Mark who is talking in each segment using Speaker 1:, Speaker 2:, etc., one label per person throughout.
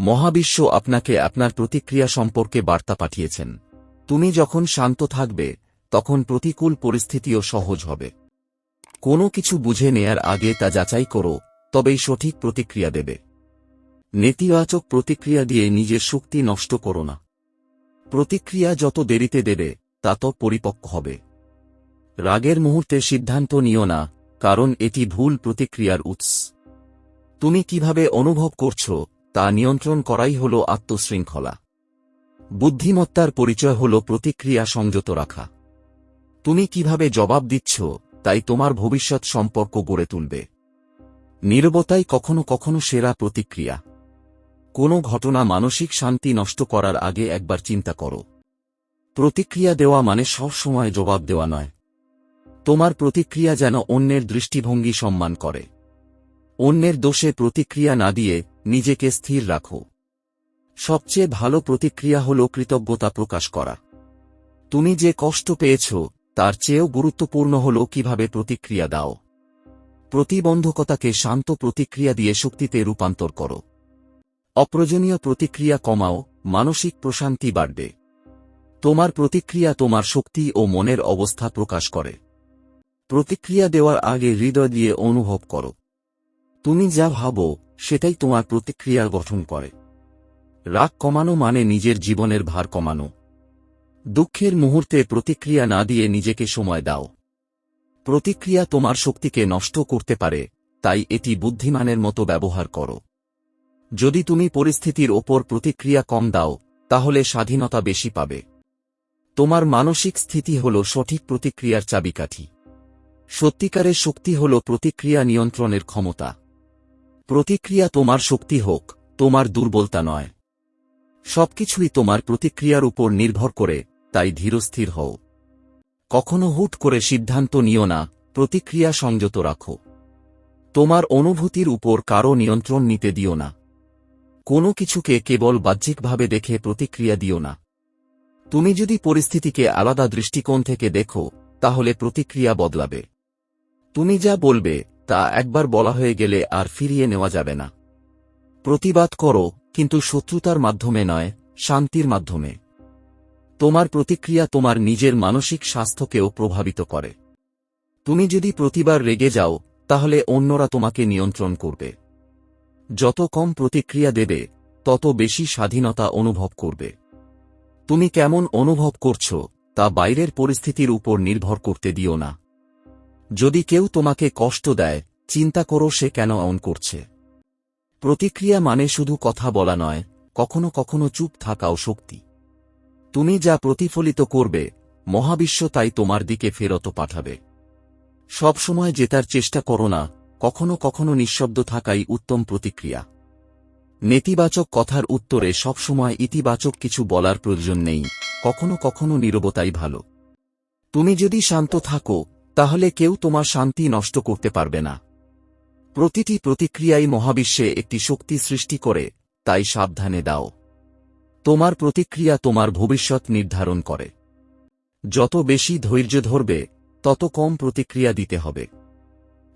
Speaker 1: মহাবিশ্ব আপনাকে আপনার প্রতিক্রিয়া সম্পর্কে বার্তা পাঠিয়েছেন। তুমি যখন শান্ত থাকবে, তখন প্রতিকূল পরিস্থিতিও সহজ হবে। কোনো কিছু বুঝে নেয়ার আগে তা যাচাই করো, তবেই সঠিক প্রতিক্রিয়া দেবে। নেতিবাচক প্রতিক্রিয়া দিয়ে নিজের শক্তি নষ্ট করো না। প্রতিক্রিয়া যত দেরিতে দেবে, তা তত পরিপক্ক হবে। রাগের মুহূর্তে সিদ্ধান্ত নিও না, কারণ এটি ভুল প্রতিক্রিয়ার উৎস। তুমি কীভাবে অনুভব করছ তা নিয়ন্ত্রণ করাই হল আত্মশৃঙ্খলা। বুদ্ধিমত্তার পরিচয় হল প্রতিক্রিয়া সংযত রাখা। তুমি কীভাবে জবাব দিচ্ছ, তাই তোমার ভবিষ্যৎ সম্পর্ক গড়ে তুলবে। নীরবতাই কখনো কখনো সেরা প্রতিক্রিয়া। কোনো ঘটনা মানসিক শান্তি নষ্ট করার আগে একবার চিন্তা করো। প্রতিক্রিয়া দেওয়া মানে সব সময় জবাব দেওয়া নয়। তোমার প্রতিক্রিয়া যেন অন্যের দৃষ্টিভঙ্গি সম্মান করে। অন্যের দোষে প্রতিক্রিয়া না দিয়ে নিজেকে স্থির রাখো। সবচেয়ে ভালো প্রতিক্রিয়া হল কৃতজ্ঞতা প্রকাশ করা। তুমি যে কষ্ট পেয়েছ, তার চেয়েও গুরুত্বপূর্ণ হল কীভাবে প্রতিক্রিয়া দাও। প্রতিবন্ধকতাকে শান্ত প্রতিক্রিয়া দিয়ে শক্তিতে রূপান্তর করো। অপ্রয়োজনীয় প্রতিক্রিয়া কমাও, মানসিক প্রশান্তি বাড়বে। তোমার প্রতিক্রিয়া তোমার শক্তি ও মনের অবস্থা প্রকাশ করে। প্রতিক্রিয়া দেওয়ার আগে হৃদয় দিয়ে অনুভব করো। তুমি যা ভাবো, সেটাই তোমার প্রতিক্রিয়া গঠন করে। রাগ কমানো মানে নিজের জীবনের ভার কমানো। দুঃখের মুহূর্তে প্রতিক্রিয়া না দিয়ে নিজেকে সময় দাও। প্রতিক্রিয়া তোমার শক্তিকে নষ্ট করতে পারে, তাই এটি বুদ্ধিমানের মতো ব্যবহার করো। যদি তুমি পরিস্থিতির ওপর প্রতিক্রিয়া কম দাও, তাহলে স্বাধীনতা বেশি পাবে। তোমার মানসিক স্থিতি হল সঠিক প্রতিক্রিয়ার চাবিকাঠি। সত্যিকারের শক্তি হল প্রতিক্রিয়া নিয়ন্ত্রণের ক্ষমতা। প্রতিক্রিয়া তোমার শক্তি হোক, তোমার দুর্বলতা নয়। সবকিছুই তোমার প্রতিক্রিয়ার উপর নির্ভর করে, তাই ধীরস্থির হও। কখনো হুট করে সিদ্ধান্ত নিও না, প্রতিক্রিয়া সংযত রাখো। তোমার অনুভূতির উপর কারও নিয়ন্ত্রণ নিতে দিও না। কোনো কিছুকে কেবল বাহ্যিকভাবে দেখে প্রতিক্রিয়া দিও না। তুমি যদি পরিস্থিতিকে আলাদা দৃষ্টিকোণ থেকে দেখো, তাহলে প্রতিক্রিয়া বদলাবে। তুমি যা বলবে তা একবার বলা হয়ে গেলে আর ফিরিয়ে নেওয়া যাবে না। প্রতিবাদ করো, কিন্তু শত্রুতার মাধ্যমে নয়, শান্তির মাধ্যমে। তোমার প্রতিক্রিয়া তোমার নিজের মানসিক স্বাস্থ্যকেও প্রভাবিত করে। তুমি যদি প্রতিবার রেগে যাও, তাহলে অন্যরা তোমাকে নিয়ন্ত্রণ করবে। যত কম প্রতিক্রিয়া দেবে, তত বেশি স্বাধীনতা অনুভব করবে। তুমি কেমন অনুভব করছ, তা বাইরের পরিস্থিতির উপর নির্ভর করতে দিও না। যদি কেউ তোমাকে কষ্ট দেয়, চিন্তা করো সে কেন অন করছে। প্রতিক্রিয়া মানে শুধু কথা বলা নয়, কখনো কখনো চুপ থাকাও শক্তি। তুমি যা প্রতিফলিত করবে, মহাবিশ্ব তাই তোমার দিকে ফেরত পাঠাবে। সবসময় জেতার চেষ্টা করো না, কখনো কখনো নিঃশব্দ থাকাই উত্তম প্রতিক্রিয়া। নেতিবাচক কথার উত্তরে সবসময় ইতিবাচক কিছু বলার প্রয়োজন নেই, কখনো কখনো নীরবতাই ভালো। তুমি যদি শান্ত থাকো তাহলে কেউ তোমার শান্তি নষ্ট করতে পারবে না। প্রতিটি প্রতিক্রিয়াই মহাবিশ্বে একটি শক্তি সৃষ্টি করে, তাই সাবধানে দাও। তোমার প্রতিক্রিয়া তোমার ভবিষ্যৎ নির্ধারণ করে। যত বেশি ধৈর্য ধরবে, তত কম প্রতিক্রিয়া দিতে হবে।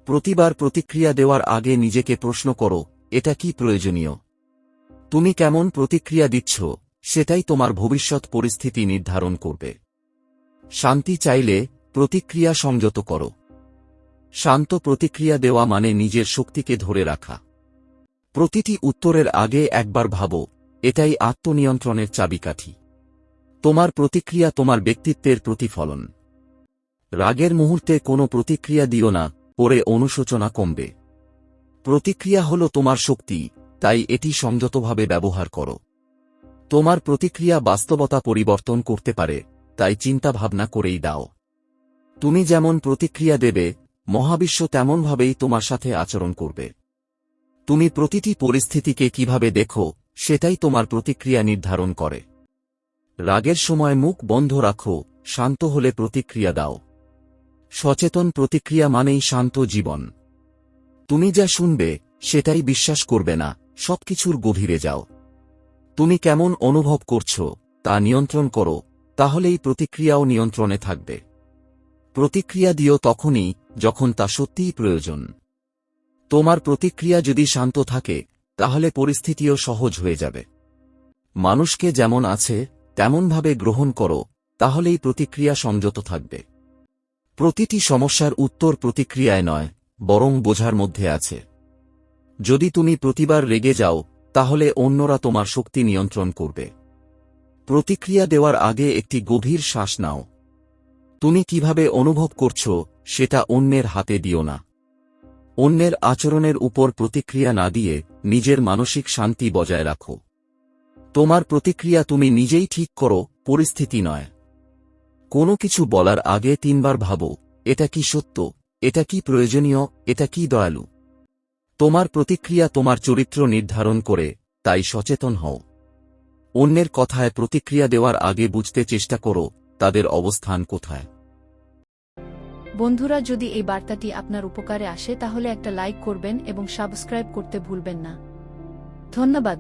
Speaker 1: প্রতিবার প্রতিক্রিয়া দেওয়ার আগে নিজেকে প্রশ্ন করো, এটা কি প্রয়োজনীয়? তুমি কেমন প্রতিক্রিয়া দিচ্ছ, সেটাই তোমার ভবিষ্যৎ পরিস্থিতি নির্ধারণ করবে। শান্তি চাইলে প্রতিক্রিয়া সংযত করো। শান্ত প্রতিক্রিয়া দেওয়া মানে নিজের শক্তিকে ধরে রাখা। প্রতিটি উত্তরের আগে একবার ভাবো, এটাই আত্মনিয়ন্ত্রণের চাবিকাঠি। তোমার প্রতিক্রিয়া তোমার ব্যক্তিত্বের প্রতিফলন। রাগের মুহূর্তে কোনো প্রতিক্রিয়া দিও না, পরে অনুশোচনা কমবে। প্রতিক্রিয়া হল তোমার শক্তি, তাই এটি সংযতভাবে ব্যবহার করো। তোমার প্রতিক্রিয়া বাস্তবতা পরিবর্তন করতে পারে, তাই চিন্তা ভাবনা করেই দাও। তুমি যেমন প্রতিক্রিয়া দেবে, মহাবিশ্ব তেমনভাবেই তোমার সাথে আচরণ করবে। তুমি প্রতিটি পরিস্থিতিকে কীভাবে দেখো, সেটাই তোমার প্রতিক্রিয়া নির্ধারণ করে। রাগের সময় মুখ বন্ধ রাখো, শান্ত হলে প্রতিক্রিয়া দাও। সচেতন প্রতিক্রিয়া মানেই শান্ত জীবন। তুমি যা শুনবে, সেটাই বিশ্বাস করবে না, সবকিছুর গভীরে যাও। তুমি কেমন অনুভব করছ, তা নিয়ন্ত্রণ করো, তাহলেই প্রতিক্রিয়াও নিয়ন্ত্রণে থাকবে। প্রতিক্রিয়া দিও তখনই, যখন তা সত্যিই প্রয়োজন। তোমার প্রতিক্রিয়া যদি শান্ত থাকে, তাহলে পরিস্থিতিও সহজ হয়ে যাবে। মানুষকে যেমন আছে, তেমনভাবে গ্রহণ করো, তাহলেই প্রতিক্রিয়া সংযত থাকবে। প্রতিটি সমস্যার উত্তর প্রতিক্রিয়ায় নয়, বরং বোঝার মধ্যে আছে। যদি তুমি প্রতিবার রেগে যাও, তাহলে অন্যরা তোমার শক্তি নিয়ন্ত্রণ করবে। প্রতিক্রিয়া দেওয়ার আগে একটি গভীর শ্বাস নাও। তুমি কীভাবে অনুভব করছ, সেটা অন্যের হাতে দিও না। অন্যের আচরণের উপর প্রতিক্রিয়া না দিয়ে নিজের মানসিক শান্তি বজায় রাখো। তোমার প্রতিক্রিয়া তুমি নিজেই ঠিক করো, পরিস্থিতি নয়। কোনো কিছু বলার আগে তিনবার ভাবো, এটা কি সত্য, এটা কি প্রয়োজনীয়, এটা কি দয়ালু? তোমার প্রতিক্রিয়া তোমার চরিত্র নির্ধারণ করে, তাই সচেতন হও। অন্যের কথায় প্রতিক্রিয়া দেওয়ার আগে বুঝতে চেষ্টা করো, তাদের অবস্থান কোথায়।
Speaker 2: বন্ধুরা, যদি এই বার্তাটি আপনার উপকারে আসে, তাহলে একটা লাইক করবেন এবং সাবস্ক্রাইব করতে ভুলবেন না। ধন্যবাদ।